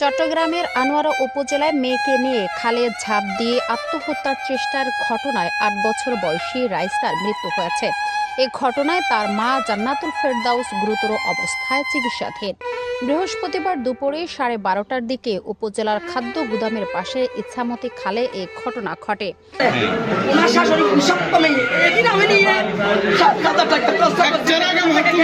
চট্টগ্রামের আনোয়ারা উপজেলায় মেয়েকে নিয়ে খালে ঝাঁপ দিয়ে আত্মহত্যার চেষ্টার ঘটনায় আট বছর বয়সী রাইসার মৃত্যু হয়েছে। এ ঘটনায় তার মা জান্নাতুল ফেরদাউস গুরুতর অবস্থায় চিকিৎসাধীন। বৃহস্পতিবার দুপুরে সাড়ে বারোটার দিকে উপজেলার খাদ্য গুদামের পাশে ইচ্ছামতি খালে এ ঘটনা ঘটে।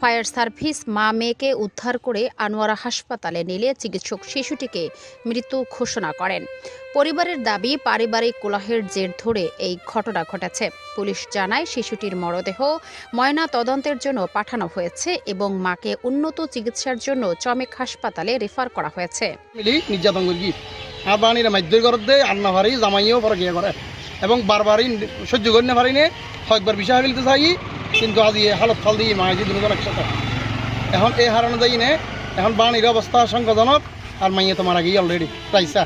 ফায়ার সার্ভিস মা মেয়েকে উদ্ধার করে আনোয়ারা হাসপাতালে নিলে চিকিৎসক শিশুটিকে মৃত্যু ঘোষণা করেন। পরিবারের দাবি, পারিবারিক কোলাহের জের ধরে এই ঘটনা ঘটেছে। পুলিশ জানায়, শিশুটির মরদেহ ময়না তদন্তের জন্য পাঠানো হয়েছে এবং মাকে উন্নত চিকিৎসার জন্য চমেক হাসপাতালে রেফার করা হয়েছে। করত এবং বারবারই সহ্য করে না পারি নে কয়েকবার বিষয় ফেলতে চাই কিন্তু আজ এই হালত ফাল দিয়ে মায়ের দুজন একসাথে এখন এই হার অনুযায়ী নে এখন বাণীর অবস্থা সংকটজনক আর মাইয়ে তো মারা গিয়ে অলরেডি রাইসা